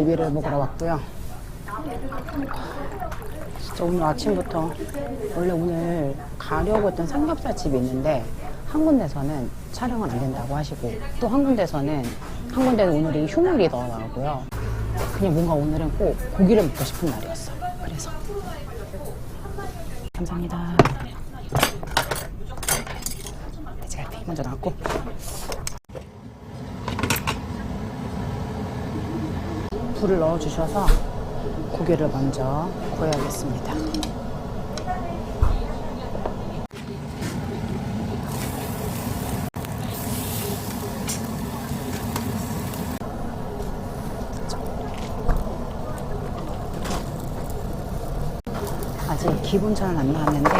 돼지갈비를 먹으러 왔고요. 진짜 오늘 아침부터 원래 오늘 가려고 했던 삼겹살 집이 있는데 한 군데서는 촬영은 안 된다고 하시고 또 한 군데서는 한 군데는 오늘이 휴무일이 더라고요. 그냥 뭔가 오늘은 꼭 고기를 먹고 싶은 날이었어. 그래서 감사합니다. 돼지갈비 먼저 나왔고 불을 넣어주셔서 고기를 먼저 구워야겠습니다. 아직 기본차는 안 나왔는데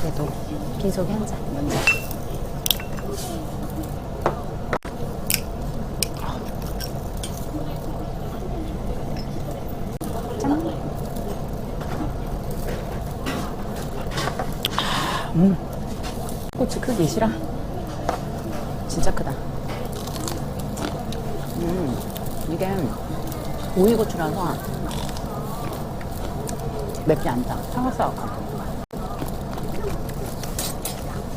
그래도 빈속에 한 잔 먼저. 크기 싫어? 진짜 크다. 음, 이게 오이고추라서 맵지 않다. 사과사과.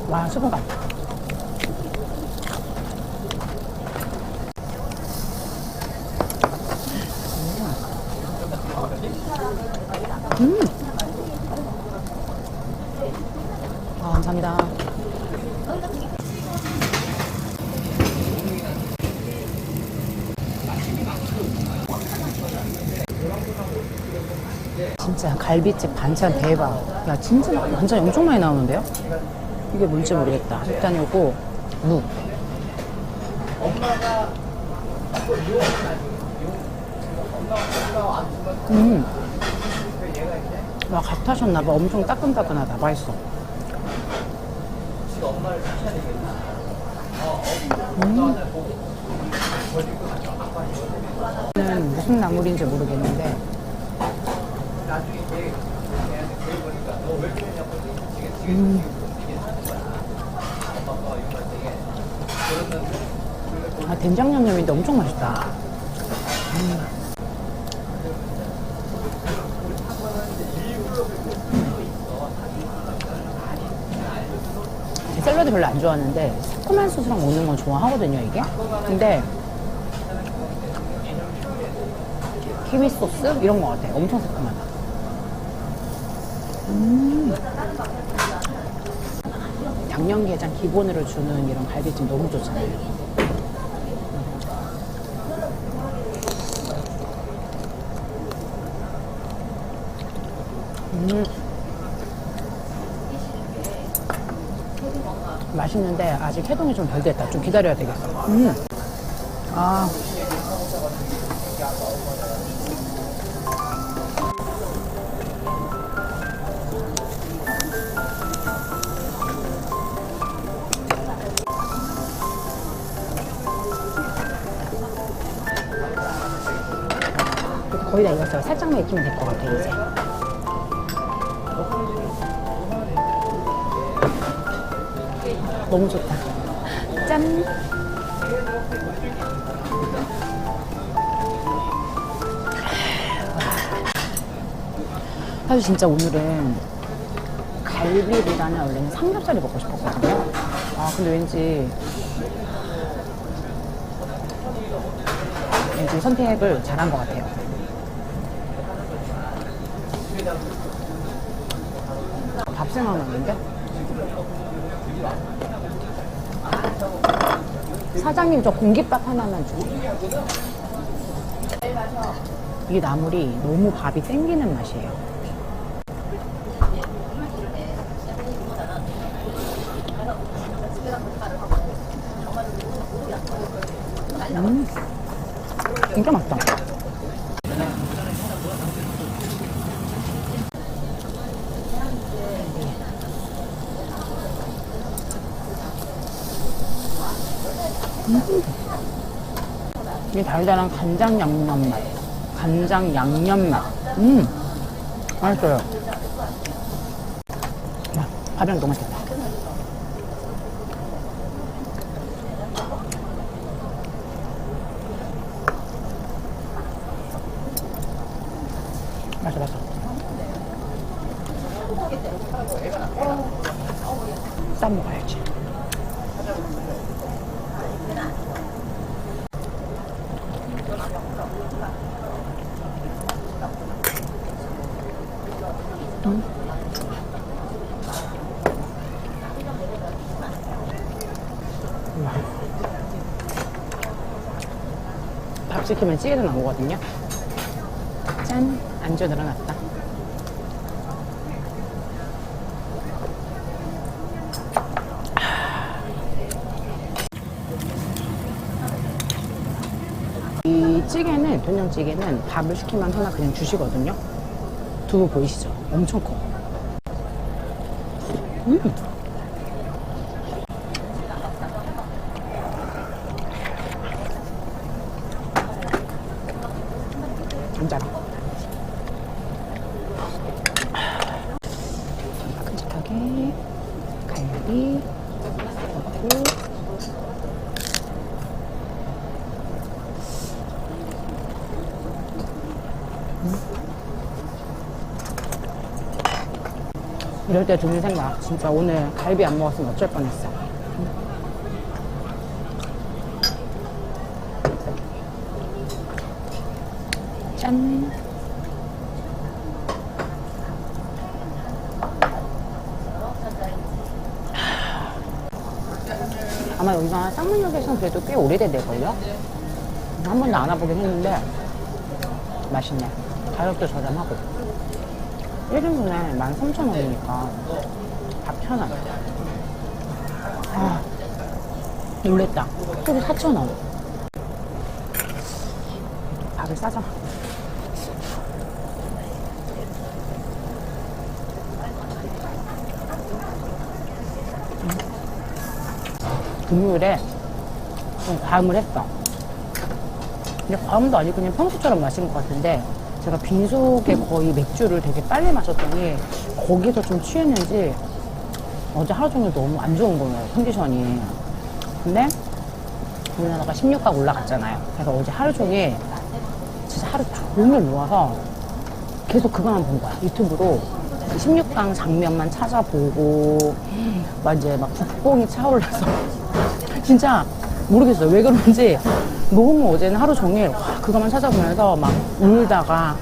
와, 수분감. 음. 아, 감사합니다. 진짜 갈비집 반찬 대박. 야, 진짜 반찬이 엄청 많이 나오는데요? 이게 뭔지 모르겠다. 일단 요거, 무. 음. 와, 갓 하셨나봐. 엄청 따끈따끈하다. 맛있어. 는 무슨 나물인지 모르겠는데 음. 아 된장 양념인데 엄청 맛있다. 음. 샐러드 별로 안 좋아하는데 새콤한 소스랑 먹는 건 좋아하거든요 이게. 근데 키위 소스 이런 거 같아. 엄청 새콤하다. 음. 양념게장 기본으로 주는 이런 갈비찜 너무 좋잖아요. 음. 맛있는데 아직 해동이 좀 덜 됐다. 좀 기다려야 되겠어. 음. 아. 거의 다 익었어요. 살짝만 익히면 될 것 같아요, 이제. 너무 좋다. 짠! 사실 진짜 오늘은 갈비보다는 원래는 삼겹살이 먹고 싶었거든요. 아, 근데 왠지 왠지 선택을 잘한 것 같아요. 밥 생각났는데? 사장님 저 공깃밥 하나만 주세요. 이 나물이 너무 밥이 땡기는 맛이에요. 음, 진짜 맛있다. 이 달달한 간장 양념 맛. 간장 양념 맛. 음, 맛있어요. 야, 밥이랑 너무 맛있겠다. 맛있어, 맛있어. 싸 먹어야지. 밥 시키면 찌개도 나오거든요. 짠! 안주 늘어났다. 이 찌개는, 된장찌개는 밥을 시키면 하나 그냥 주시거든요. 두부 보이시죠? 엄청 커. 음! 감자랑. 큼직하게 갈비 넣고 이럴 때 드는 생각. 진짜 오늘 갈비 안 먹었으면 어쩔 뻔했어. 짠. 아마 여기가 쌍문역에서는 그래도 꽤 오래됐을걸요? 한 번도 안 와보긴 했는데 맛있네. 가격도 저렴하고 1인분에 13,000원이니까 밥 편하네. 아 놀랬다. 소주 4,000원. 밥을 싸서. 금요일에 좀 과음을 했어. 근데 과음도 아니고 그냥 평소처럼 마신 것 같은데 제가 빈속에 거의 맥주를 되게 빨리 마셨더니 거기서 좀 취했는지 어제 하루 종일 너무 안 좋은 거예요, 컨디션이. 근데 우리나라가 16강 올라갔잖아요. 그래서 어제 하루 종일 진짜 하루 종일 누워서 계속 그거만 본 거야. 유튜브로 그 16강 장면만 찾아보고 막 이제 막 국뽕이 차올라서 진짜 모르겠어요. 왜 그런지 너무 어제는 하루 종일 와, 그거만 찾아보면서 막 울다가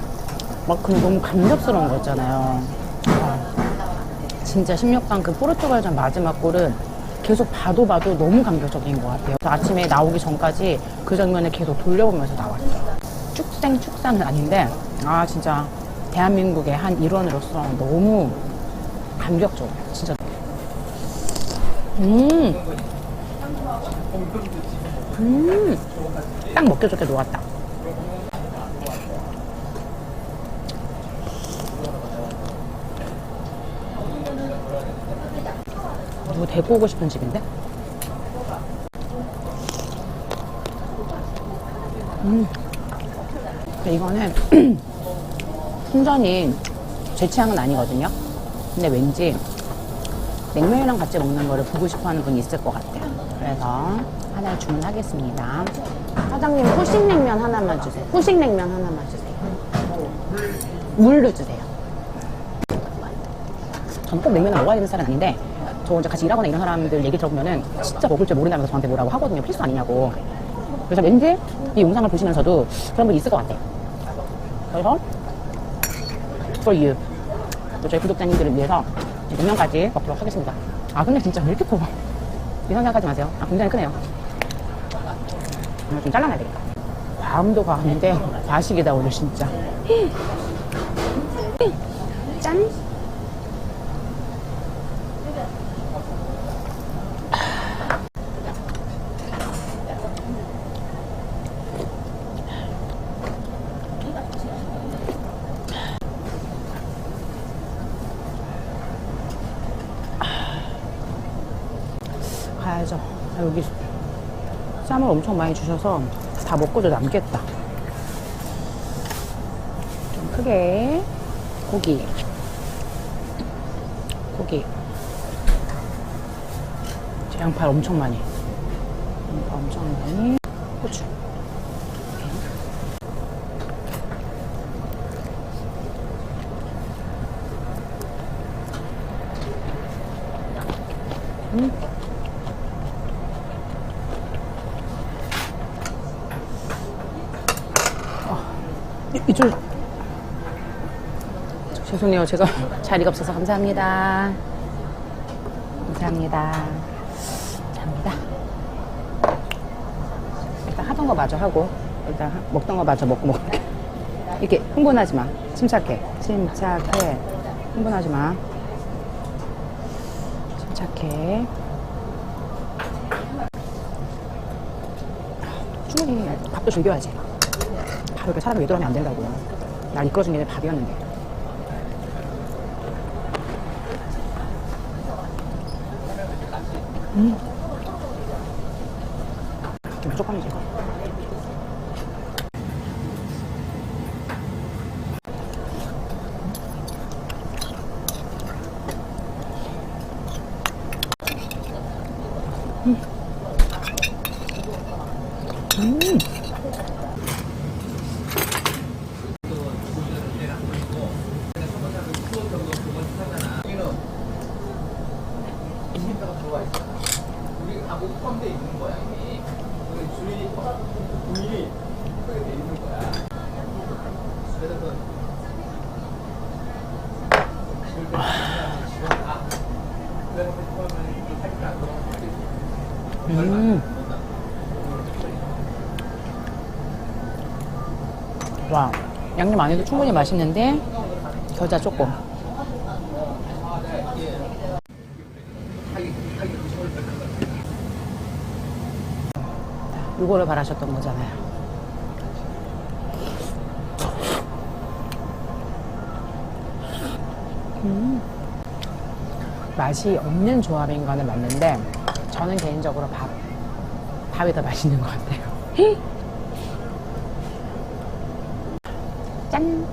막 그냥 너무 감격스러운 거 있잖아요. 아, 진짜 16강 그 포르투갈전 마지막 골은 계속 봐도 봐도 너무 감격적인 것 같아요. 아침에 나오기 전까지 그 장면을 계속 돌려보면서 나왔어요. 축생 축사는 아닌데 아 진짜 대한민국의 한 일원으로서 너무 감격적이에요. 진짜. 음. 음. 딱 먹기 좋게 녹았다. 누구 데리고 오고 싶은 집인데? 음. 이거는 순전히 제 취향은 아니거든요. 근데 왠지 냉면이랑 같이 먹는 거를 보고 싶어 하는 분이 있을 것 같아요. 그래서 하나 주문하겠습니다. 사장님, 후식냉면 하나만 주세요. 후식냉면 하나만 주세요. 물로 주세요. 저는 꼭 냉면을 먹어야 되는 사람은 아닌데, 저 이제 같이 일하거나 이런 사람들 얘기 들어보면은 진짜 먹을 줄 모른다면서 저한테 뭐라고 하거든요. 필수 아니냐고. 그래서 왠지 이 영상을 보시면서도 그런 분이 있을 것 같아요. 그래서, for you. 또 저희 구독자님들을 위해서 냉면까지 먹도록 하겠습니다. 아, 근데 진짜 왜 이렇게 커? 이런 생각하지 마세요. 아, 굉장히 크네요. 이거 좀 잘라놔야 되겠다. 과음도 과음인데 과식이다 오늘 진짜. 짠. 가야죠. 아, 여기 쌈을 엄청 많이 주셔서 다 먹고도 남겠다. 좀 크게. 고기, 고기, 제 양파 엄청 많이, 양파 엄청 많이, 고추. 이쪽 죄송해요. 제가 자리가 없어서 감사합니다. 감사합니다. 감사합니다. 일단 하던 거 마저 하고 일단 하- 먹던 거 마저 먹고 먹을게. 이렇게 흥분하지 마. 침착해. 침착해. 흥분하지 마. 침착해. 충분히 밥도 즐겨야지 이렇게 사람이 외도하면 안 된다고 날 이끌어준 게 밥이었는데 음. 무조건이지 이거 음. 와, 양념 안 해도 충분히 맛있는데 겨자 조금. 이거를 바라셨던 거잖아요. 음. 맛이 없는 조합인 거는 맞는데 저는 개인적으로 밥 밥이 더 맛있는 것 같아요. 짠.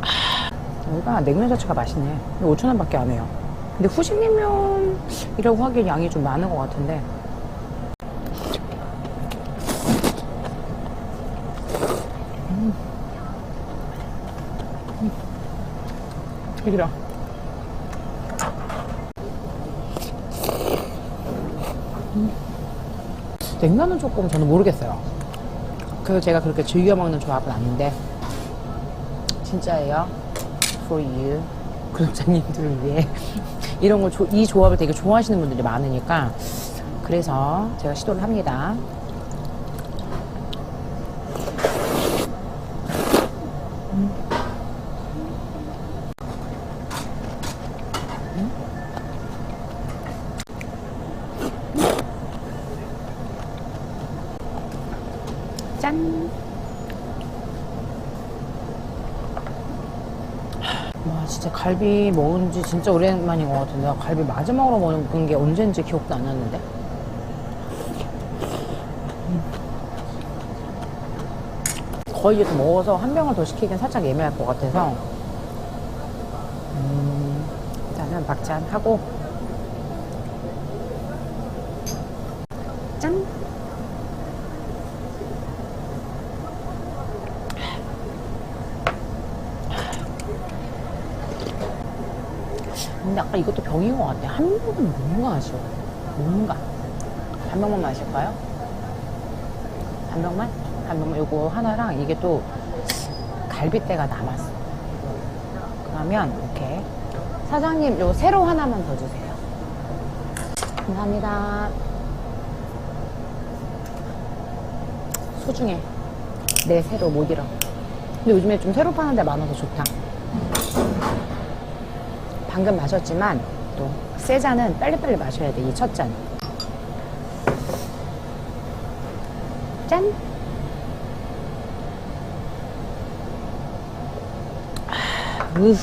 아, 여기가 냉면 자체가 맛있네. 5천 원 밖에 안 해요. 근데 후식냉면이라고 하기엔 양이 좀 많은 것 같은데. 음. 음. 되기라. 냉면은 조금 저는 모르겠어요. 그래서 제가 그렇게 즐겨 먹는 조합은 아닌데 진짜예요. For you 구독자님들을 위해 이런 걸이 조합을 되게 좋아하시는 분들이 많으니까 그래서 제가 시도를 합니다. 갈비 먹은 지 진짜 오랜만인 것 같은데 나 갈비 마지막으로 먹은 게 언제인지 기억도 안 나는데 음. 거의 이제 먹어서 한 병을 더 시키긴 살짝 예매할 것 같아서 음, 일단은 막잔 하고 짠 근데 아까 이것도 병인 것 같아. 한 병은 뭔가 아쉬워. 뭔가. 한 병만 마실까요? 한 병만? 한 병만. 요거 하나랑 이게 또 갈비대가 남았어. 그러면 이렇게. 사장님, 요 세로 하나만 더 주세요. 감사합니다. 소중해. 내 세로 못 잃어. 근데 요즘에 좀 새로 파는 데 많아서 좋다. 방금 마셨지만 또 세 잔은 빨리빨리 마셔야 돼. 이 첫 잔. 짠. 아, 으.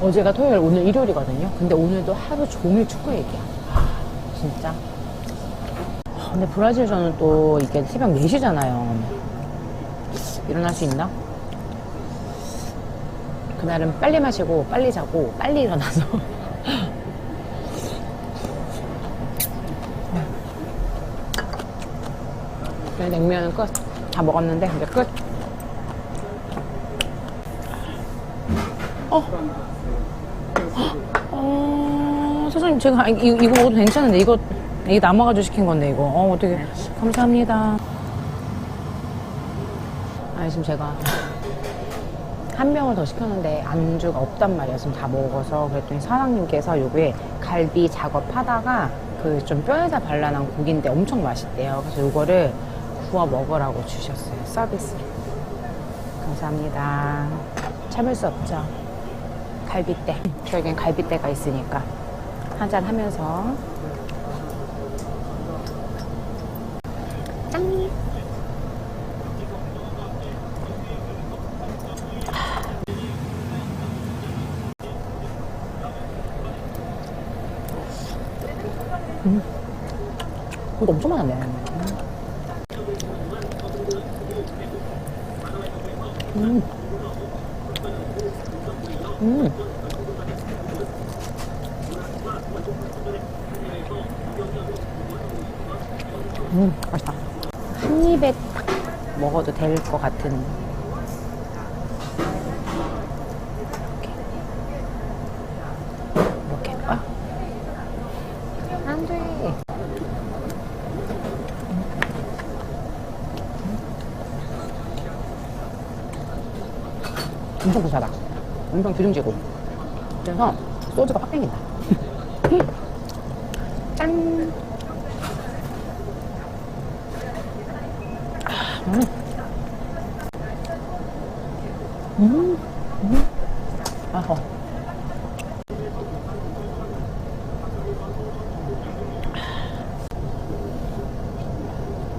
어제가 토요일, 오늘 일요일이거든요. 근데 오늘도 하루 종일 축구 얘기야. 아, 진짜. 아, 근데 브라질전은 또 이게 새벽 4시잖아요. 일어날 수 있나? 그날은 빨리 마시고, 빨리 자고, 빨리 일어나서. 그래, 냉면은 끝. 다 먹었는데, 이제 끝. 어. 어, 사장님 제가 이, 이거 먹어도 괜찮은데 이거 이게 남아가지고 시킨 건데 이거 어 어떻게 감사합니다. 아니 지금 제가 한 병을 더 시켰는데 안주가 없단 말이에요. 지금 다 먹어서 그랬더니 사장님께서 요게 갈비 작업하다가 그 좀 뼈에다 발라난 고기인데 엄청 맛있대요. 그래서 요거를 구워 먹으라고 주셨어요. 서비스. 감사합니다. 참을 수 없죠. 갈비대. 저에겐 갈비대가 있으니까 한잔 하면서 이거 엄청 많았네. 음. 음. 음, 맛있다. 한 입에 딱 먹어도 될 것 같은. 이렇게. 이렇게. 아. 안 돼. 엄청 고소하다. 엄청 기름지고. 그래서 소주가 확 땡긴다. 짠! 음. 음. 음. 아허.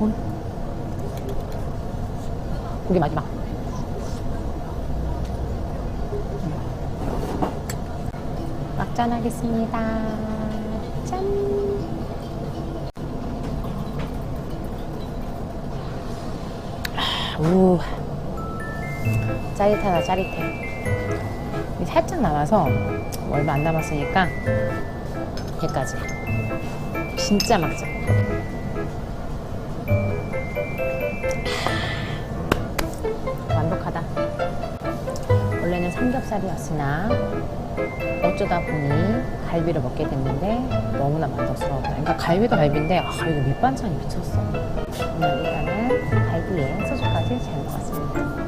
음. 고기 마지막. 막잔하겠습니다. 짠. 아, 우. 짜릿하다, 짜릿해. 이 살짝 남아서 얼마 안 남았으니까 여기까지. 진짜 막장. 완벽하다. 원래는 삼겹살이었으나 어쩌다 보니 갈비를 먹게 됐는데 너무나 만족스러웠다. 그러니까 갈비도 갈비인데 아 이거 밑반찬이 미쳤어. 오늘 일단은 갈비에 소주까지 잘 먹었습니다.